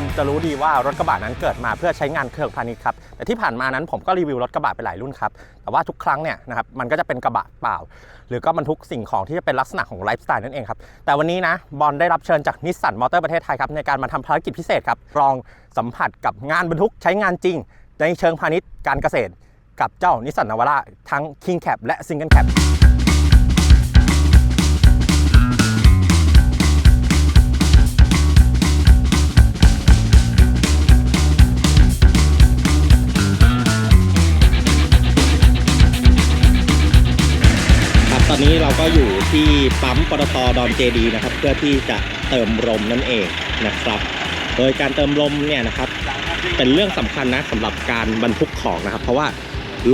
คนจะรู้ดีว่ารถกระบะนั้นเกิดมาเพื่อใช้งานเครื่องพาณิชย์ครับแต่ที่ผ่านมานั้นผมก็รีวิวรถกระบะไปหลายรุ่นครับแต่ว่าทุกครั้งเนี่ยนะครับมันก็จะเป็นกระบะเปล่า หรือก็บรรทุกสิ่งของที่จะเป็นลักษณะของไลฟ์สไตล์นั่นเองครับแต่วันนี้นะบอลได้รับเชิญจากนิสสันมอเตอร์ประเทศไทยครับในการมาทำภารกิจพิเศษครับลองสัมผัสกับงานบรรทุกใช้งานจริง ในเชิงพาณิชย์การเกษตร กับเจ้านิสสันนาวาร่าทั้ง King Cap และ Single Cap อนนี้เราก็อยู่ที่ปั๊มปตทดอนเจดีนะครับ เพื่อที่จะเติมลมนั่นเองนะครับ โดยการเติมลมเนี่ยนะครับเป็นเรื่องสำคัญนะสำหรับการบรรทุกของนะครับ เพราะว่า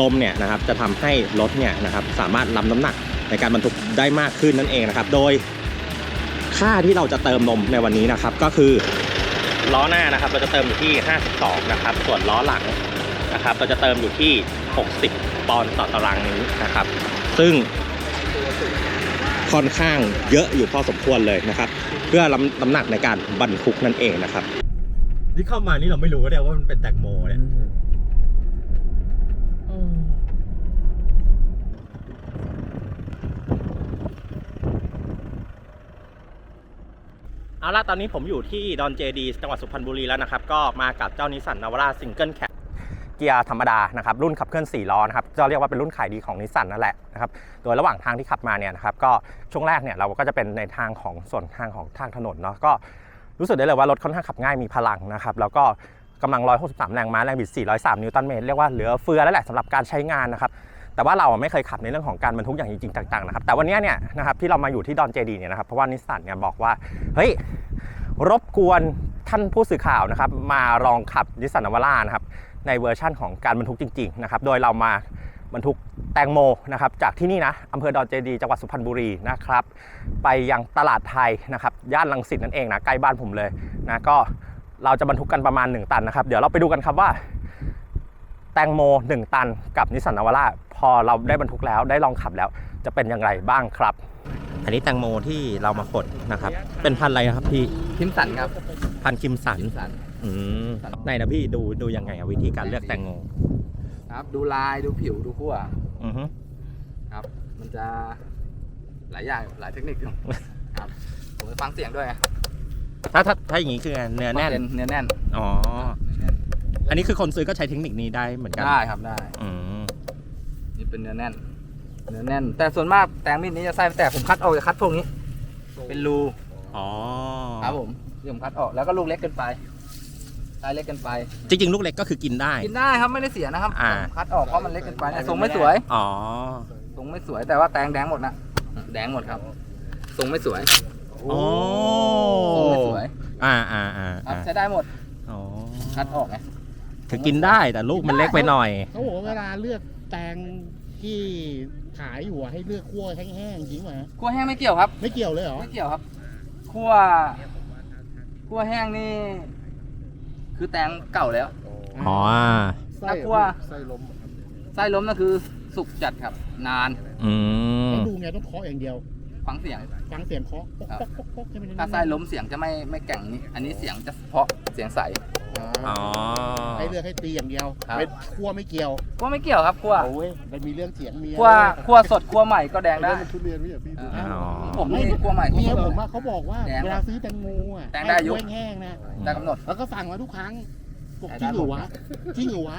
ลมเนี่ยนะครับจะทำให้รถเนี่ยนะครับสามารถรับน้ำหนักในการบรรทุกได้มากขึ้นนั่นเองนะครับ โดยค่าที่เราจะเติมลมในวันนี้นะครับ ก็คือล้อหน้านะครับ เราจะเติมอยู่ที่ 52 นะครับ ส่วนล้อหลังนะครับ เราจะเติมอยู่ที่ 60 ปอนด์ต่อตารางนิ้วนะครับ ซึ่ง ค่อนข้างเยอะอยู่พอสมควรเลยนะครับ เพื่อลำน้ำหนักในการบรรทุกนั่นเองนะครับ ที่เข้ามานี่เราไม่รู้เลยว่ามันเป็นแตงโมเนี่ยเอาล่ะตอนนี้ผมอยู่ที่ดอนเจดีจังหวัดสุพรรณบุรีแล้วนะครับ ก็มากับเจ้านิสสันนาวาร่าซิงเกิลแค เกียร์ธรรมดานะครับรุ่นขับเคลื่อน4ล้อนะครับจะเรียกว่าเป็นรุ่นขายดีของนิสสันนั่นแหละนะครับโดยระหว่างทางที่ขับมาเนี่ยนะครับก็ช่วงแรกเนี่ยเราก็จะเป็นในทางของส่วนทางของทางถนนเนาะก็รู้สึกได้เลยว่ารถค่อนข้างขับง่ายมีพลังนะครับแล้วก็กำลัง 163 แรงม้าแรงบิด 403 นิวตันเมตรเรียกว่าเหลือเฟือแล้วแหละสำหรับการใช้งานนะครับแต่ว่าเราไม่เคยขับในเรื่องของการบรรทุกอย่างจริงๆต่างๆนะครับแต่วันนี้เนี่ยนะครับที่เรามาอยู่ที่ดอนเจดีเนี่ยนะครับเพราะว่านิสสันเนี่ยบอกว่าเฮ้ยรบกวนท่านผู้สื่อข่าวนะครับมาลองขับนิสสันนาวาร่านะครับ ในเวอร์ชั่นของการบรรทุกจริงๆนะครับโดยเรามาบรรทุกแตงโมนะครับจากที่นี่นะอำเภอดอนเจดีจังหวัดสุพรรณบุรีนะครับไปยังตลาดไทยนะครับย่านลังสิตนั่นเองนะใกล้บ้านผมเลยนะก็เราจะบรรทุกกันประมาณ 1 ตันนะครับ เดี๋ยวเราไปดูกันครับว่า แตงโม 1 ตันกับนิสสันนาวาร่าพอเราได้บรรทุกแล้วได้ลองขับแล้วจะเป็นอย่างไรบ้างครับ อันนี้แตงโมที่เรามาขนนะครับ เป็นพันธุ์อะไรนะครับพี่คิมสันครับ พันธุ์คิมสันคิมสัน อืมไหนนะพี่ดูดูยังไงอะวิธีการเลือกแตงโมครับ ดูลายดูผิวดูขั้วอือฮึครับ มันจะหลายอย่างหลายเทคนิคอยู่ครับผมจะฟังเสียงด้วยไงถ้าถ้าถ้าอย่างนี้คือเนื้อแน่นเนื้อแน่นอ๋อเนื้อแน่นอันนี้คือคนซื้อก็ใช้เทคนิคนี้ได้เหมือนกันได้ครับได้อืมนี่เป็นเนื้อแน่น เนื้อแน่น แต่ส่วนมากแตงมีดนี้จะไส้แต่ผมคัดออกจะคัดพวกนี้ เป็นรูอ๋อครับผมที่ผมคัดออกแล้วก็ลูกเล็กเกินไป ไส้เล็กเกินไป จริงๆ ลูกเล็กก็คือกินได้ กินได้ครับไม่ได้เสียนะครับอ่าผมคัดออกเพราะมันเล็กเกินไปแต่ทรงไม่สวยอ๋อ ทรงไม่สวยแต่ว่าแตงแดงหมดนะแดงหมดครับทรงไม่สวยโอ้ ทรงไม่สวยอ่าอ่าอ่าครับอ่าใช้ได้หมดอ๋อคัดออกไง คือกินได้แต่ลูกมันเล็กไปหน่อย เขาบอกว่าเวลาเลือกแตงที่ขายอยู่อะให้เลือกคั่วแห้งๆจริงไหมคั่วแห้งไม่เกี่ยวครับ ไม่เกี่ยวเลยเหรอ ไม่เกี่ยวครับคั่วคั่วแห้งนี่ คือแตงเก่าแล้วอ๋อไส้ถ้าคั่วไส้ล้มไส้ล้มนั่นคือสุกจัดครับ นานอืมต้องดูไงต้องเคาะอย่างเดียวฟังเสียงฟังเสียงเคาะป๊อกครับป๊อกป๊อกป๊อกให้มันถ้าไส้ล้มเสียงจะไม่ไม่แก่งนี้อันนี้เสียงจะเพราะเสียงใส อ๋อ ให้เลือกให้ตีอย่างเดียวครับไม่คั่วไม่เกี่ยวคั่วไม่เกี่ยวครับคั่วโอ้ยมันมีเรื่องเสียงเมียคั่วคั่วสดคั่วใหม่ก็แดงได้ทุเรียนไม่ใช่พี่อ่าอ๋อผมนี่คั่วใหม่คั่วเมียสดผมอะเขาบอกว่าแดงเวลาซื้อแตงโมอะแดงได้อายุ ให้คั่วแห้งๆนะได้กำหนด แล้วก็สั่งมาทุกครั้ง บอกได้จริงเหรอวะจริงเหรอวะ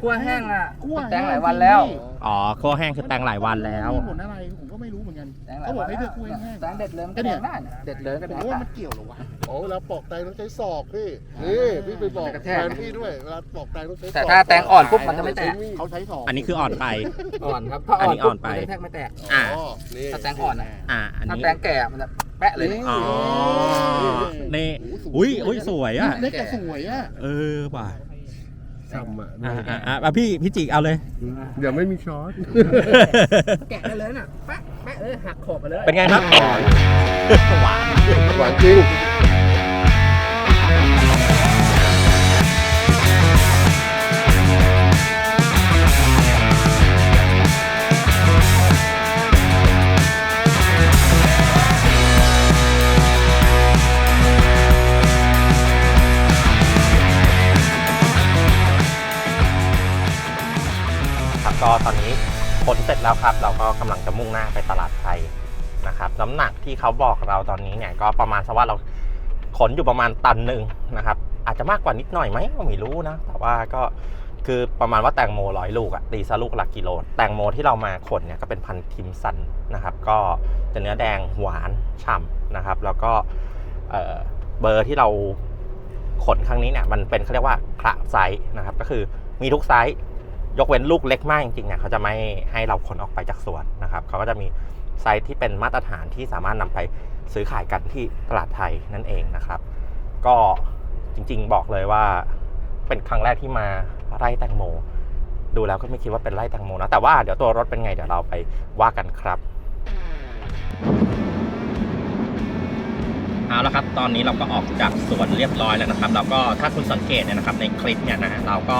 คั่วแห้งอะคั่วแตงหลายวันแล้วอ๋อคั่วแห้งคือแตงหลายวันแล้วมีผลอะไรผมก็ไม่รู้เหมือนกันแตงหลายเขาบวัอกนให้แล้วเลือกคั่วแห้งแตงเด็ดเลยมันก็ก็แดเนี่ยงได้นะเด็ดเลยก็ผแดมงว่าได้มันเกี่ยวเหรอวะโอ้เวลาปอกแตงต้องใช้ศอกพี่นี่พี่ไปบอกกระแทแทกนพี่ด้วยเวลาปอกแตงต้องใช้ศอกแต่ถ้าแตงอ่อนปุ๊บมันจะไม่แตกเขาใช้สองอันนี้คืออ่อนไปอ่อนครับถ้าอันอ่อนนี้อ่อนไปปุ๊บมันจะแทกไม่แตกอ่าอ๋อนี่ถ้าแตงอ่อนนะอ่าอันถ้านี้แตงแก่มันจะ แปะเลยนะ อ๋อนี่อุ้ยอุ้ยสวยอะ เล็กแต่สวยอะ เออว่ะทำอะอ่าอ่าอ่าอะพี่พี่จิกเอาเลย เดี๋ยวไม่มีช้อน แกะได้เลยน่ะแปะแปะเลยหักขอบไปเลย เป็นไงครับหวาน หวานจริง แล้วครับเราก็กำลังจะมุ่งหน้าไปตลาดไทยนะครับน้ำหนักที่เขาบอกเราตอนนี้เนี่ยก็ประมาณสักว่าเราขนอยู่ประมาณตันหนึ่งนะครับ อาจจะมากกว่านิดหน่อยไหมก็ไม่รู้นะ แต่ว่าก็คือประมาณว่าแตงโมร้อยลูกอะตีซะลูกละกิโล แตงโมที่เรามาขนเนี่ยก็เป็นพันทิมสันนะครับ ก็จะเนื้อแดงหวานฉ่ำนะครับ แล้วก็เเบอร์ที่เราขนครั้งนี้เนี่ยมันเป็นเขาเรียกว่าคละไซส์นะครับ ก็คือมีทุกไซส์ ยกเว้นลูกเล็กมากจริงๆเนี่ยเขาจะไม่ให้เราขนออกไปจากสวนนะครับเขาก็จะมีไซส์ที่เป็นมาตรฐานที่สามารถนำไปซื้อขายกันที่ตลาดไทยนั่นเองนะครับ ก็จริงๆบอกเลยว่าเป็นครั้งแรกที่มาไร่แตงโม ดูแล้วก็ไม่คิดว่าเป็นไร่แตงโมนะแต่ว่าเดี๋ยวตัวรถเป็นไงเดี๋ยวเราไปว่ากันครับเอาละครับตอนนี้เราก็ออกจากสวนเรียบร้อยแล้วนะครับแล้วก็ถ้าคุณสังเกตเนี่ยนะครับในคลิปเนี่ยนะเราก็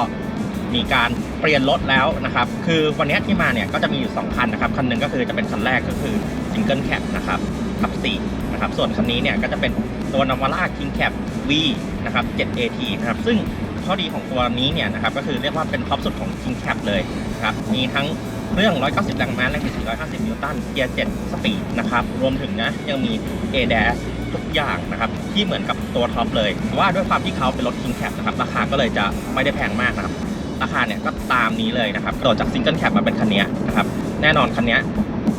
มีการเปลี่ยนรถแล้วนะครับ คือวันนี้ที่มาเนี่ยก็จะมีอยู่ 2 คันนะครับ คันหนึ่งก็คือจะเป็นคันแรกก็คือซิงเกิลแคปนะครับขับ4นะครับ ส่วนคันนี้เนี่ยก็จะเป็นตัวนาวาร่าคิงแคป V นะครับ 7AT นะครับ ซึ่งข้อดีของตัวนี้เนี่ยนะครับก็คือเรียกว่าเป็นท็อปสุดของ King Cap เลยนะครับ มีทั้งเครื่อง 190 แรงม้าแรงบิด450 นิวตัน เกียร์ 7 สปีดนะครับ รวมถึงนะยังมี ADAS ทุกอย่างนะครับ ที่เหมือนกับตัวท็อปเลย ว่าด้วยความที่เขาเป็นรถ King Cap นะครับ ราคาก็เลยจะไม่ได้แพงมากนะครับ ราคาเนี่ยก็ตามนี้เลยนะครับโดดจากซิงเกิลแคปมาเป็นคันนี้นะครับแน่นอนคันนี้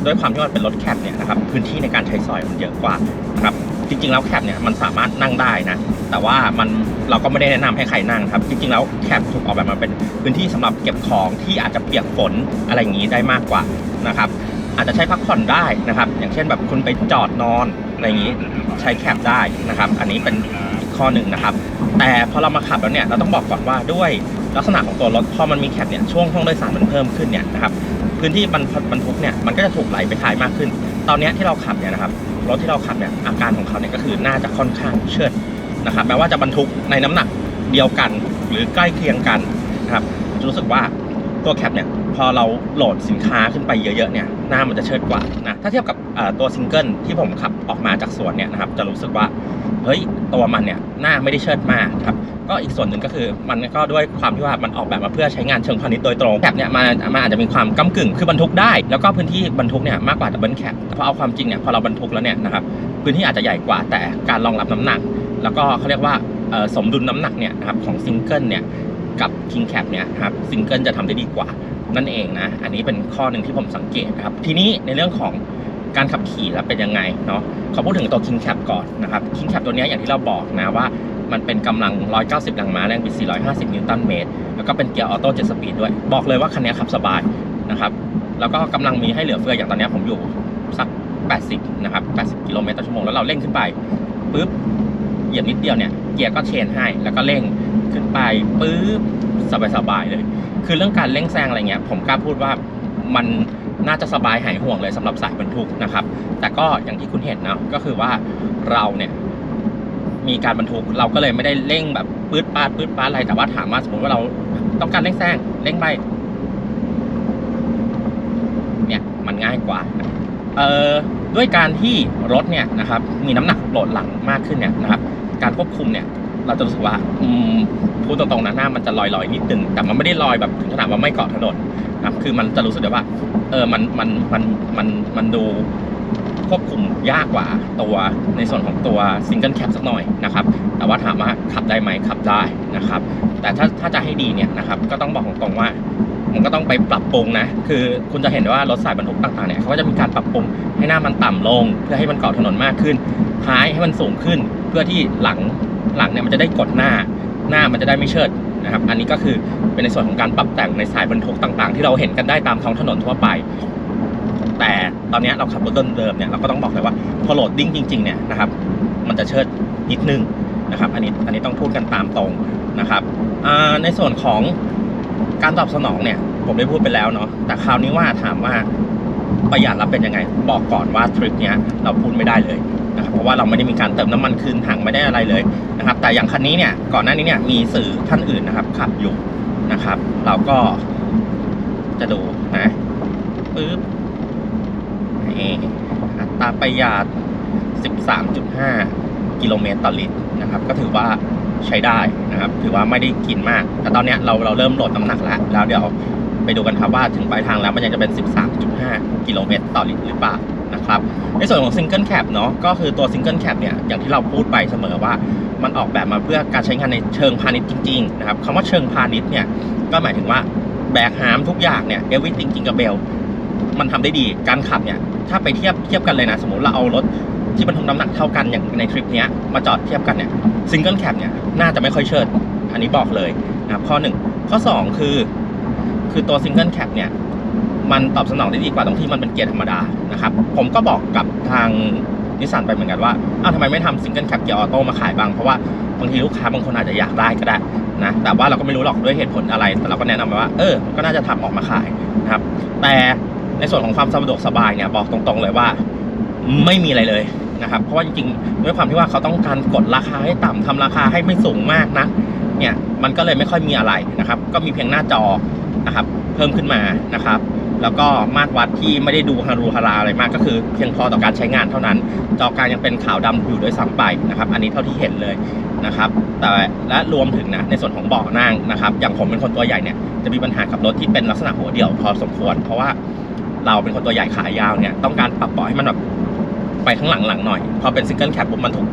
ด้วยความที่มันเป็นรถแคปเนี่ยนะครับพื้นที่ในการใช้ซอยมันเยอะกว่านะครับจริงๆแล้วแคปเนี่ยมันสามารถนั่งได้นะแต่ว่ามันเราก็ไม่ได้แนะนำให้ใครนั่งครับจริงๆแล้วแคปถูกออกแบบมาเป็นพื้นที่สำหรับเก็บของที่อาจจะเปียกฝนอะไรอย่างนี้ได้มากกว่านะครับอาจจะใช้พักผ่อนได้นะครับ อย่างเช่นแบบคุณไปจอดนอนอะไรอย่างนี้ใช้แคปได้นะครับ อันนี้เป็นข้อหนึ่งนะครับ แต่พอเรามาขับแล้วเนี่ยเราต้องบอกก่อนว่าด้วย ลักษณะของตัวรถพอมันมีแคปเนี่ยช่วงห้องโดยสารมันเพิ่มขึ้นเนี่ยนะครับพื้นที่บรรทุกบรรทุกเนี่ยมันก็จะถูกไหลไปถ่ายมากขึ้น ตอนนี้ที่เราขับเนี่ยนะครับรถที่เราขับเนี่ยอาการของเขาเนี่ยก็คือน่าจะค่อนข้างเชิดนะครับแม้ว่าจะบรรทุกในน้ำหนักเดียวกันหรือใกล้เคียงกันนะครับรู้สึกว่าตัวแคปเนี่ย พอเราโหลดสินค้าขึ้นไปเยอะๆเนี่ยหน้ามันจะเชิดกว่านะถ้าเทียบกับตัวซิงเกิลที่ผมขับออกมาจากสวนเนี่ยนะครับจะรู้สึกว่าเฮ้ยตัวมันเนี่ยหน้าไม่ได้เชิดมากครับก็อีกส่วนหนึ่งก็คือมันก็ด้วยความที่ว่ามันออกแบบมาเพื่อใช้งานเชิงพาณิชย์โดยตรงแคปเนี่ยมันมันอาจจะมีความก้ากึ่งคือบรรทุกได้ แล้วก็พื้นที่บรรทุกเนี่ยมากกว่าดับเบิลแคปแต่พอเอาความจริงเนี่ยพอเราบรรทุกแล้วเนี่ยนะครับพื้นที่อาจจะใหญ่กว่าแต่การรองรับน้ำหนัก แล้วก็เขาเรียกว่าสมดุลน้ำหนักเนี่ยนะครับของซิงเกิลเนี่ยกับคิงแคปเนี่ยครับซิงเกิลจะทำได้ดีกว่า นั่นเองนะ อันนี้เป็นข้อหนึ่งที่ผมสังเกตนะครับ ทีนี้ในเรื่องของการขับขี่แล้วเป็นยังไงเนาะขอพูดถึงตัว King Cap ก่อนนะครับ King Cap ตัวนี้อย่างที่เราบอกนะว่ามันเป็นกำลัง 190 แรงม้าแรงบิด 450 นิวตันเมตร แล้วก็เป็นเกียร์ออโต้7สปีดด้วย บอกเลยว่าคันนี้ขับสบายนะครับ แล้วก็กำลังมีให้เหลือเฟืออย่างตอนนี้ผมอยู่สัก 80 นะครับ 80 กิโลเมตรต่อชั่วโมง แล้วเราเร่งขึ้นไปปุ๊บ เหยียบนิดเดียวเนี่ย เกียร์ก็เชนให้ แล้วก็เร่งขึ้นไปปุ๊บ สบายๆเลย คือเรื่องการเร่งแซงอะไรเงี้ยผมกล้าพูดว่ามันน่าจะสบายหายห่วงเลยสำหรับสายบรรทุกนะครับ แต่ก็อย่างที่คุณเห็นนะก็คือว่าเราเนี่ยมีการบรรทุกเราก็เลยไม่ได้เร่งแบบปื๊ดปาดปื๊ดปาดอะไรแต่ว่าถามว่าสมมติว่าเราต้องการเร่งแซงเร่งไปเนี่ยมันง่ายกว่าเอ่อด้วยการที่รถเนี่ยนะครับมีน้ำหนักโหลดหลังมากขึ้นเนี่ยนะครับการควบคุมเนี่ย เราจะรู้สึกว่า อืมพูดตรงๆนะหน้ามันจะลอยๆนิดนึงแต่มันไม่ได้ลอยแบบถึงขนาดว่าไม่เกาะถนนนะครับคือมันจะรู้สึกได้ว่า เออมันมันมันมันมันดูควบคุมยากกว่าตัวในส่วนของตัวซิงเกิลแคปสักหน่อยนะครับ แต่ว่าถามว่าขับได้ไหมขับได้นะครับ แต่ถ้าถ้าจะให้ดีเนี่ยนะครับ ก็ต้องบอกตรงๆว่า มันก็ต้องไปปรับปรุงนะ คือคุณจะเห็นว่ารถสายบรรทุกต่างๆเนี่ยเขาก็จะมีการปรับปรุงให้หน้ามันต่ำลง เพื่อให้มันเกาะถนนมากขึ้นท้ายให้มันสูงขึ้น พื่อที่หลังหลังเนี่ยมันจะได้กดหน้าหน้ามันจะได้ไม่เชิดนะครับ อันนี้ก็คือเป็นในส่วนของการปรับแต่งในสายบรรทุกต่างๆ ที่เราเห็นกันได้ตามท้องถนนทั่วไป แต่ตอนนี้เราขับรถเดิมๆเนี่ยเราก็ต้องบอกเลยว่าพอโหลดดิ้งจริงๆเนี่ยนะครับ มันจะเชิดนิดนึงนะครับ อันนี้อันนี้ต้องพูดกันตามตรงนะครับในส่วนของการตอบสนองเนี่ย ผมได้พูดไปแล้วเนาะแต่คราวนี้ว่าถามว่าประหยัดแล้วเป็นยังไง บอกก่อนว่าทริปเนี้ยเราพูดไม่ได้เลย นะครับเพราะว่าเราไม่ได้มีการเติมน้ำมันคืนถังไม่ได้อะไรเลยนะครับ แต่อย่างคันนี้เนี่ยก่อนหน้านี้เนี่ยมีสื่อท่านอื่นนะครับขับอยู่นะครับ เราก็จะดูนะปึ๊บนี่อัตราประหยัด13.5 กิโลเมตรต่อลิตรนะครับ ก็ถือว่าใช้ได้นะครับ ถือว่าไม่ได้กินมาก แต่ตอนนี้เราเราเริ่มโหลดน้ำหนักแล้ว แล้วเดี๋ยวไปดูกันครับว่าถึงปลายทางแล้วมันยังจะเป็น 13.5 กิโลเมตรต่อลิตรหรือเปล่า ครับ ในส่วนของซิงเกิลแคปเนาะก็คือตัวซิงเกิลแคปเนี่ยอย่างที่เราพูดไปเสมอว่า มันออกแบบมาเพื่อการใช้งานในเชิงพาณิชย์จริงๆนะครับคำว่าเชิงพาณิชย์เนี่ยก็หมายถึงว่าแบกหามทุกอย่างเนี่ยเอวิ i n g จริงกับเบลมันทำได้ดีการขับเนี่ยถ้าไปเทียบเทียบกันเลยนะ สมมติเราเอารถที่บรรทุกน้ำหนักเท่ากันอย่างในทริปนี้มาจอดเทียบกันเนี่ยซิงเกิลแคปเนี่ยน่าจะไม่ค่อยเชิด อันนี้บอกเลยนะครับข้อหนึ่งข้อสองคือ คือตัวซิงเกิลแคปเนี่ย มันตอบสนองได้ดีกว่าตรงที่มันเป็นเกียร์ธรรมดานะครับ ผมก็บอกกับทางนิสสันไปเหมือนกันว่าอ้าวทำไมไม่ทำซิงเกิลแคปเกียร์ออโต้มาขายบ้าง เพราะว่าบางทีลูกค้าบางคนอาจจะอยากได้ก็ได้นะ แต่ว่าเราก็ไม่รู้หรอกด้วยเหตุผลอะไร แต่เราก็แนะนำไปว่า เออ ก็น่าจะทำออกมาขายนะครับ แต่ในส่วนของความสะดวกสบายเนี่ยบอกตรงๆเลยว่าไม่มีอะไรเลยนะครับ เพราะว่าจริงๆด้วยความที่ว่าเขาต้องการกดราคาให้ต่ำทำราคาให้ไม่สูงมากนะ เนี่ย มันก็เลยไม่ค่อยมีอะไรนะครับ ก็มีเพียงหน้าจอนะครับ เพิ่มขึ้นมานะครับ แล้วก็มาตรวัดที่ไม่ได้ดูฮารูฮาราอะไรมากก็คือเพียงพอต่อการใช้งานเท่านั้น จอกลางยังเป็นขาวดำอยู่ด้วยซ้ำไปนะครับ อันนี้เท่าที่เห็นเลยนะครับ แต่และรวมถึงนะในส่วนของเบาะนั่งนะครับ อย่างผมเป็นคนตัวใหญ่เนี่ยจะมีปัญหากับรถที่เป็นลักษณะหัวเดี่ยวพอสมควร เพราะว่าเราเป็นคนตัวใหญ่ขายาวเนี่ยต้องการปรับเบาะให้มันแบบไปข้างหลังหลังหน่อย พอเป็นซิงเกิลแคปปุ๊บมันถูก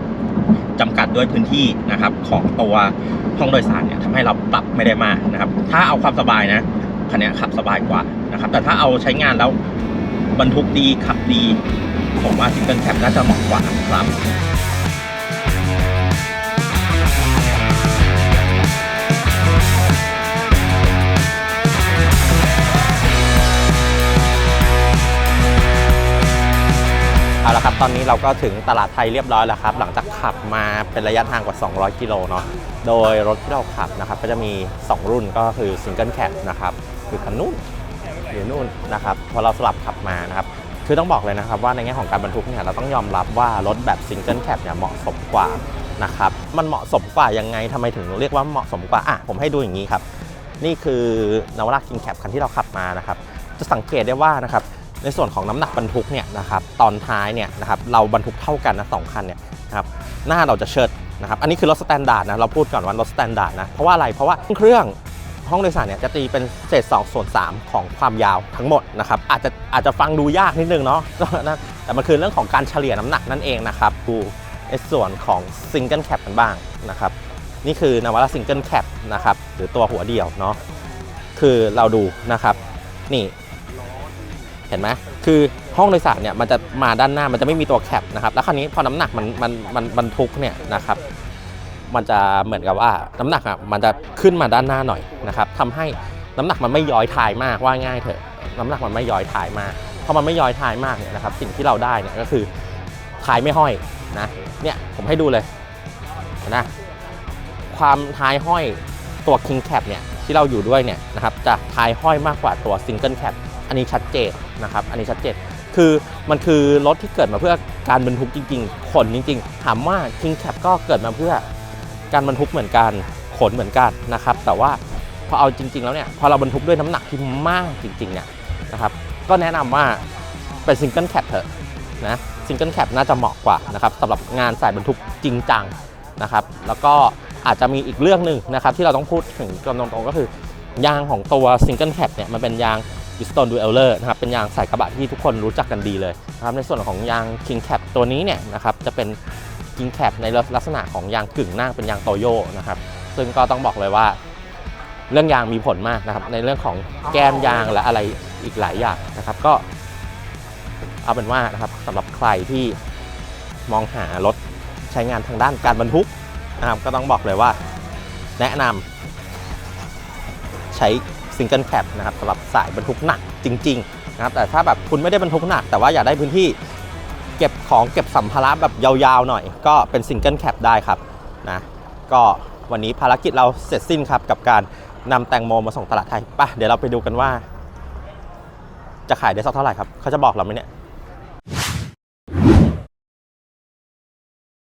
จำกัดด้วยพื้นที่นะครับของตัวห้องโดยสารเนี่ยทำให้เราปรับไม่ได้มากนะครับ ถ้าเอาความสบายนะ คันนี้ขับสบายกว่านะครับ แต่ถ้าเอาใช้งานแล้วบรรทุกดีขับดี ผมว่าซิงเกิลแคปน่าจะเหมาะกว่าครับเอาละครับ ตอนนี้เราก็ถึงตลาดไทยเรียบร้อยแล้วครับ หลังจากขับมาเป็นระยะทางกว่า 200 กิโลเนาะ โดยรถที่เราขับนะครับ ก็จะมี 2 รุ่นก็คือซิงเกิลแคปนะครับ คือคันนู้นอยู่นู่นนะครับพอเราสลับขับมานะครับคือต้องบอกเลยนะครับว่าในแง่ของการบรรทุกเนี่ยเราต้องยอมรับว่ารถแบบซิงเกิลแคปเนี่ยเหมาะสมกว่านะครับมันเหมาะสมกว่ายังไงทำไมถึงเรียกว่าเหมาะสมกว่าอะผมให้ดูอย่างนี้ครับ นี่คือนวราคิงแคปคันที่เราขับมานะครับจะสังเกตได้ว่านะครับในส่วนของน้ำหนักบรรทุกเนี่ยนะครับตอนท้ายเนี่ยนะครับเราบรรทุกเท่ากันนะสองคันเนี่ยนะครับหน้าเราจะเชิดนะครับอันนี้คือรถสแตนดาร์ดนะเราพูดก่อนว่ารถสแตนดาร์ดนะเพราะว่าอะไรเพราะว่าเครื่อง ห้องโดยสารเนี่ยจะตีเป็นเศษ2ส่วน3ของความยาวทั้งหมดนะครับอาจจะอาจจะฟังดูยากนิดนึงเนาะแต่มันคือเรื่องของการเฉลี่ยน้ำหนักนั่นเองนะครับดูในส่วนของซิงเกิลแคปกันบ้างนะครับนี่คือนวาร่าซิงเกิลแคปนะครับหรือตัวหัวเดียวเนาะคือเราดูนะครับนี่เห็นไหมคือห้องโดยสารเนี่ยมันจะมาด้านหน้ามันจะไม่มีตัวแคปนะครับแล้วคราวนี้พอน้ำหนักมันมันมันบรรทุกเนี่ยนะครับ มันจะเหมือนกับว่าน้ำหนักอะมันจะขึ้นมาด้านหน้าหน่อยนะครับทำให้น้ำหนักมันไม่ย้อยทายมากว่าง่ายเถอะน้ำหนักมันไม่ย้อยทายมากพอมันไม่ย้อยทายมากเนี่ยนะครับสิ่งที่เราได้เนี่ยก็คือทายไม่ห้อยนะเนี่ยผมให้ดูเลยนะความท้ายห้อยตัว King Cap เนี่ยที่เราอยู่ด้วยเนี่ยนะครับจะท้ายห้อยมากกว่าตัว Single Cap อันนี้ชัดเจนนะครับอันนี้ชัดเจนคือมันคือรถที่เกิดมาเพื่อการบรรทุกจริงๆ ขนจริงๆ ถามว่า King Cap ก็เกิดมาเพื่อ การบรรทุกเหมือนกันขนเหมือนกันนะครับ แต่ว่าพอเอาจริง ๆ แล้วเนี่ยพอเราบรรทุกด้วยน้ำหนักที่มากจริงๆเนี่ยนะครับก็แนะนำว่าเป็น Single Cap เถอะนะ Single Cap น่าจะเหมาะกว่านะครับสำหรับงานสายบรรทุกจริงจังนะครับแล้วก็อาจจะมีอีกเรื่องหนึ่งนะครับที่เราต้องพูดถึงกันตรงๆก็คือยางของตัว Single Cap เนี่ยมันเป็นยาง Bridgestone Dueler นะครับเป็นยางสายกระบะที่ทุกคนรู้จักกันดีเลยนะครับในส่วนของยาง King Cap ตัวนี้เนี่ยนะครับจะเป็น King Cap ในลักษณะของยางกึ่งหน้าเป็นยางโตโยนะครับ ซึ่งก็ต้องบอกเลยว่า เรื่องยางมีผลมากนะครับ ในเรื่องของแก้มยางและอะไรอีกหลายอย่างนะครับ ก็ เอาเป็นว่านะครับสำหรับใครที่มองหารถใช้งานทางด้านการบรรทุกนะครับก็ต้องบอกเลยว่าแนะนำใช้ซิงเกิลแคปนะครับสำหรับสายบรรทุกหนักจริง ๆ นะครับ แต่ถ้าแบบคุณไม่ได้บรรทุกหนัก แต่ว่าอยากได้พื้นที่ เก็บของเก็บสัมภาระแบบยาวๆหน่อย ก็เป็นซิงเกิลแคปได้ครับนะก็วันนี้ภารกิจเราเสร็จสิ้นครับกับการนำแตงโมมาส่งตลาดไทยไปะเดี๋ยวเราไปดูกันว่า จะขายได้สักเท่าไหร่ครับ เขาจะบอกเราไหมเนี่ย